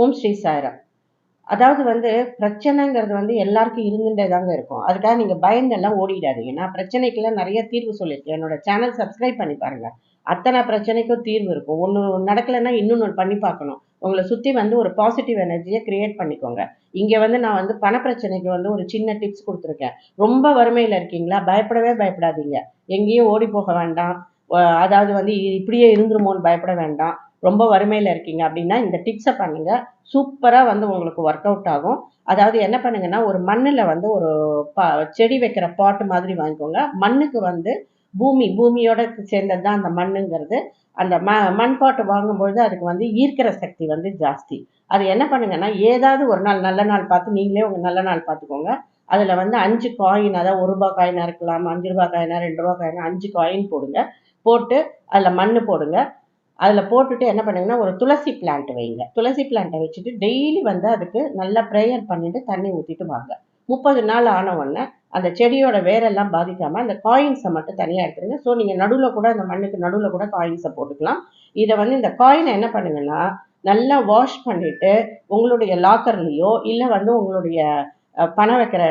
ஓம் ஸ்ரீ சாய்ராம். அதாவது வந்து பிரச்சனைங்கிறது வந்து எல்லாருக்கும் இருந்துட்டே தாங்க இருக்கும். அதுக்காக நீங்கள் பயந்தெல்லாம் ஓடிடாதீங்க. நான் பிரச்சனைக்கெல்லாம் நிறைய தீர்வு சொல்லியிருக்கேன். என்னோட சேனல் சப்ஸ்கிரைப் பண்ணி பாருங்க. அத்தனை பிரச்சனைக்கும் தீர்வு இருக்கும். ஒன்று நடக்கலைன்னா இன்னொன்று பண்ணி பார்க்கணும். உங்களை சுற்றி வந்து ஒரு பாசிட்டிவ் எனர்ஜியை கிரியேட் பண்ணிக்கோங்க. இங்கே வந்து நான் வந்து பண பிரச்சனைக்கு வந்து ஒரு சின்ன டிப்ஸ் கொடுத்துருக்கேன். ரொம்ப வறுமையில் இருக்கீங்களா? பயப்படவே பயப்படாதீங்க. எங்கேயும் ஓடி போக வேண்டாம். அதாவது வந்து இ- இப்படியே இருந்துருமோன்னு பயப்பட வேண்டாம். ரொம்ப வறுமையில் இருக்கீங்க அப்படின்னா இந்த டிப்ஸை பண்ணுங்க. சூப்பராக வந்து உங்களுக்கு ஒர்க் அவுட் ஆகும். அதாவது என்ன பண்ணுங்கன்னா ஒரு மண்ணில் வந்து ஒரு பா செடி வைக்கிற பாட்டு மாதிரி வாங்கிக்கோங்க. மண்ணுக்கு வந்து பூமி பூமியோட சேர்ந்தது தான் அந்த மண்ணுங்கிறது. அந்த ம மண் பாட்டு வாங்கும்பொழுது அதுக்கு வந்து ஈர்க்கிற சக்தி வந்து ஜாஸ்தி. அது என்ன பண்ணுங்கன்னா ஏதாவது ஒரு நாள் நல்ல நாள் பார்த்து நீங்களே உங்கள் நல்ல நாள் பார்த்துக்கோங்க. அதில் வந்து அஞ்சு காயின் அதாவது ஒரு ரூபா காயினாக இருக்கலாம் அஞ்சு ரூபா காயினா ரெண்டு ரூபா காயினா அஞ்சு காயின் போடுங்க. போட்டு அதில் மண் போடுங்க. அதில் போட்டுட்டு என்ன பண்ணுங்கன்னா ஒரு துளசி பிளான்ட் வைங்க. துளசி பிளான்ட்டை வச்சுட்டு டெய்லி வந்து அதுக்கு நல்லா ப்ரேயர் பண்ணிட்டு தண்ணி ஊற்றிட்டு வாங்க. முப்பது நாள் ஆன உடனே அந்த செடியோட வேரெல்லாம் பாதிக்காமல் அந்த காயின்ஸை மட்டும் தனியாக எடுத்துருங்க. ஸோ நீங்கள் நடுவில் கூட அந்த மண்ணுக்கு நடுவில் கூட காயின்ஸை போட்டுக்கலாம். இதை வந்து இந்த காயினை என்ன பண்ணுங்கன்னா நல்லா வாஷ் பண்ணிவிட்டு உங்களுடைய லாக்கர்லேயோ இல்லை வந்து உங்களுடைய பணம் வைக்கிற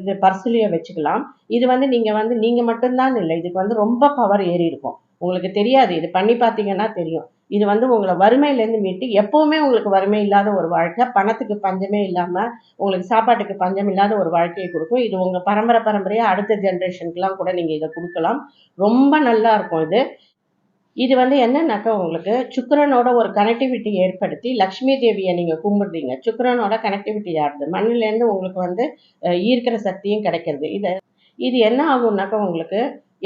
இது பர்ஸ்லேயோ வச்சுக்கலாம். இது வந்து நீங்கள் வந்து நீங்கள் மட்டும்தான் இல்லை இதுக்கு வந்து ரொம்ப பவர் ஏறி இருக்கும். உங்களுக்கு தெரியாது இது பண்ணி பார்த்தீங்கன்னா தெரியும். இது வந்து உங்களை வறுமையிலேருந்து மீட்டு எப்போவுமே உங்களுக்கு வறுமை இல்லாத ஒரு வாழ்க்கை பணத்துக்கு பஞ்சமே இல்லாமல் உங்களுக்கு சாப்பாட்டுக்கு பஞ்சம் இல்லாத ஒரு வாழ்க்கையை கொடுக்கும். இது உங்கள் பரம்பரை பரம்பரையாக அடுத்த ஜென்ரேஷனுக்குலாம் கூட நீங்கள் இதை கொடுக்கலாம். ரொம்ப நல்லா இருக்கும் இது. இது வந்து என்னன்னாக்கா உங்களுக்கு சுக்கரனோட ஒரு கனெக்டிவிட்டி ஏற்படுத்தி லக்ஷ்மி தேவியை நீங்கள் கும்பிடுறீங்க. சுக்கிரனோட கனெக்டிவிட்டி ஆகுது. மண்ணிலேருந்து உங்களுக்கு வந்து ஈர்க்கிற சக்தியும் கிடைக்கிறது. இது இது என்ன ஆகும்னாக்கா உங்களுக்கு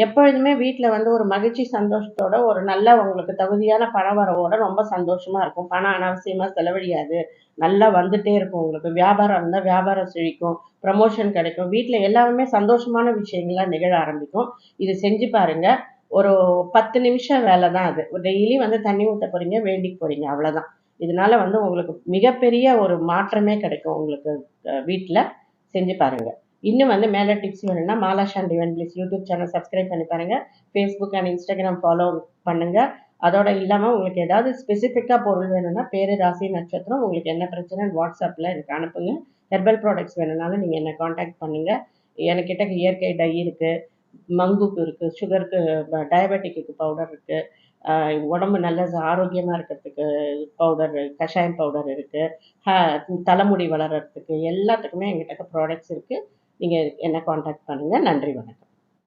எப்பொழுதுமே வீட்டில் வந்து ஒரு மகிழ்ச்சி சந்தோஷத்தோட ஒரு நல்ல உங்களுக்கு தகுதியான பண வரவோட ரொம்ப சந்தோஷமாக இருக்கும். பணம் அனாவசியமாக செலவழியாது. நல்லா வந்துட்டே இருக்கும் உங்களுக்கு. வியாபாரம் இருந்தால் வியாபாரம் செழிக்கும். ப்ரமோஷன் கிடைக்கும். வீட்டில் எல்லாமே சந்தோஷமான விஷயங்கள்லாம் நிகழ ஆரம்பிக்கும். இது செஞ்சு பாருங்கள் ஒரு பத்து நிமிஷம் வேலை தான் அது. டெய்லி வந்து தண்ணி ஊற்ற போறீங்க வேண்டிக்கு போறீங்க அவ்வளோதான் இதனால வந்து உங்களுக்கு மிகப்பெரிய ஒரு மாற்றமே கிடைக்கும் உங்களுக்கு வீட்டில் செஞ்சு பாருங்க. இன்னும் வந்து மேலே டிப்ஸ் வேணும்னா மாலா ஷாண்ட் இவன் ப்ளீஸ் யூடியூப் சேனல் சப்ஸ்கிரைப் பண்ணி பாருங்க. ஃபேஸ்புக் அண்ட் இன்ஸ்டாகிராம் ஃபாலோ பண்ணுங்க. அதோட இல்லாமல் உங்களுக்கு ஏதாவது ஸ்பெசிஃபிக்காக பொருள் வேணும்னா பேரு ராசி நட்சத்திரம் உங்களுக்கு என்ன பிரச்சனை வாட்ஸ்அப்பில் எனக்கு அனுப்புங்க. ஹெர்பல் ப்ராடக்ட்ஸ் வேணும்னாலும் நீங்கள் என்னை காண்டாக்ட் பண்ணுங்க. என்கிட்ட இயற்கை டை இருக்குது மங்குக்கு இருக்குது சுகருக்கு டயபெட்டிக்கு பவுடர் இருக்குது உடம்பு நல்ல ஆரோக்கியமாக இருக்கிறதுக்கு பவுடர் கஷாயம் பவுடர் இருக்குது தலைமுடி வளர்கிறதுக்கு எல்லாத்துக்குமே எங்கிட்ட ப்ராடக்ட்ஸ் இருக்குது நீங்கள் என்னை காண்டாக்ட் பண்ணுங்கள் நன்றி வணக்கம்.